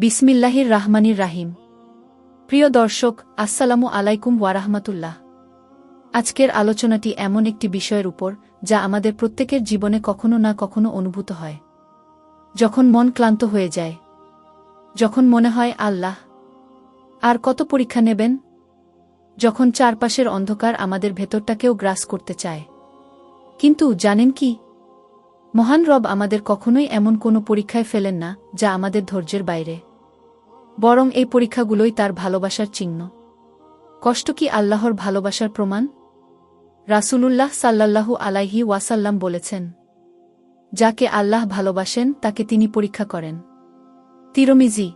বিসমিল্লাহির রাহমানির রাহিম। প্রিয় দর্শক, আসসালামু আলাইকুম ওয়ারাহমাতুল্লাহ আজকের আলোচনাটি এমন একটি বিষয়ের উপর, যা আমাদের প্রত্যেকের জীবনে কখনো না কখনো অনুভূত হয়। যখন মন ক্লান্ত হয়ে যায়, যখন মনে হয়, আল্লাহ, আর কত পরীক্ষা নেবেন? যখন চারপাশের অন্ধকার আমাদের ভেতরটাকেও গ্রাস করতে চায়। কিন্তু জানেন কি? মহান রব আমাদের কখনোই এমন কোনো পরীক্ষায় ফেলেন না, যা আমাদের ধৈর্যের বাইরে। বরং এই পরীক্ষাগুলোই তার ভালোবাসার চিহ্ন। কষ্ট কি আল্লাহর ভালোবাসার প্রমাণ? রাসূলুল্লাহ সাল্লাল্লাহু আলাইহি ওয়াসাল্লাম বলেছেন, যাকে আল্লাহ ভালোবাসেন, তাকে তিনি পরীক্ষা করেন। তিরমিজি,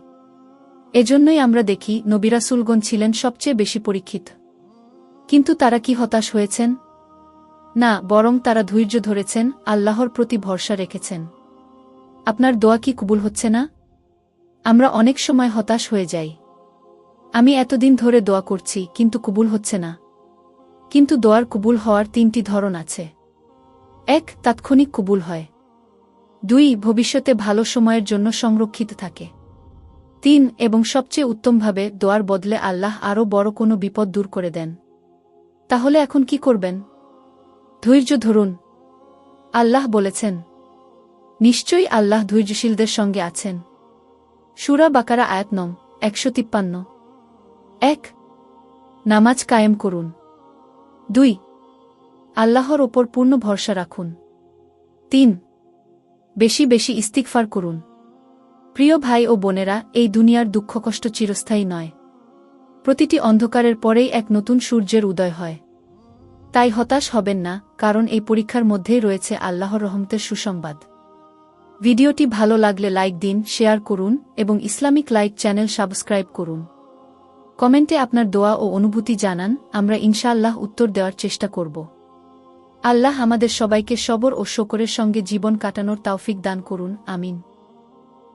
এজন্যই আমরা দেখি নবিরাসুলগণ ছিলেন সবচেয়ে বেশি পরীক্ষিত। কিন্তু তারা কি হতাশ হয়েছেন? না, বরং তারা ধৈর্য ধরেছেন, আল্লাহর প্রতি ভরসা রেখেছেন। আপনার দোয়া কি কবুল হচ্ছে না? আমরা অনেক সময় হতাশ হয়ে যাই। আমি এতদিন ধরে দোয়া করছি, কিন্তু কবুল হচ্ছে না। কিন্তু দোয়ার কবুল হওয়ার তিনটি ধরন আছে। এক, তাৎক্ষণিক কবুল হয়। দুই, ভবিষ্যতে ভালো সময়ের জন্য সংরক্ষিত থাকে। তিন, এবং সবচেয়ে উত্তমভাবে দোয়ার বদলে আল্লাহ আরও বড় কোনো বিপদ দূর করে দেন। তাহলে এখন কি করবেন? ধৈর্য ধরুন। আল্লাহ বলেছেন, নিশ্চয়ই আল্লাহ ধৈর্যশীলদের সঙ্গে আছেন। সুরা বাকারা আয়াত নম একশো তিপ্পান্ন। এক, নামাজ কায়েম করুন। দুই, আল্লাহর ওপর পূর্ণ ভরসা রাখুন। তিন, বেশি বেশি ইস্তিকফার করুন। প্রিয় ভাই ও বোনেরা, এই দুনিয়ার দুঃখ কষ্ট চিরস্থায়ী নয়। প্রতিটি অন্ধকারের পরেই এক নতুন সূর্যের উদয় হয়। তাই হতাশ হবেন না, কারণ এই পরীক্ষার মধ্যেই রয়েছে আল্লাহর রহমতের সুসংবাদ। ভিডিওটি ভালো লাগলে লাইক দিন, শেয়ার করুন, এবং ইসলামিক লাইক চ্যানেল সাবস্ক্রাইব করুন। কমেন্টে আপনার দোয়া ও অনুভূতি জানান, আমরা ইনশাআল্লাহ উত্তর দেওয়ার চেষ্টা করব। আল্লাহ আমাদের সবাইকে সবর ও শকরের সঙ্গে জীবন কাটানোর তাওফিক দান করুন, আমিন।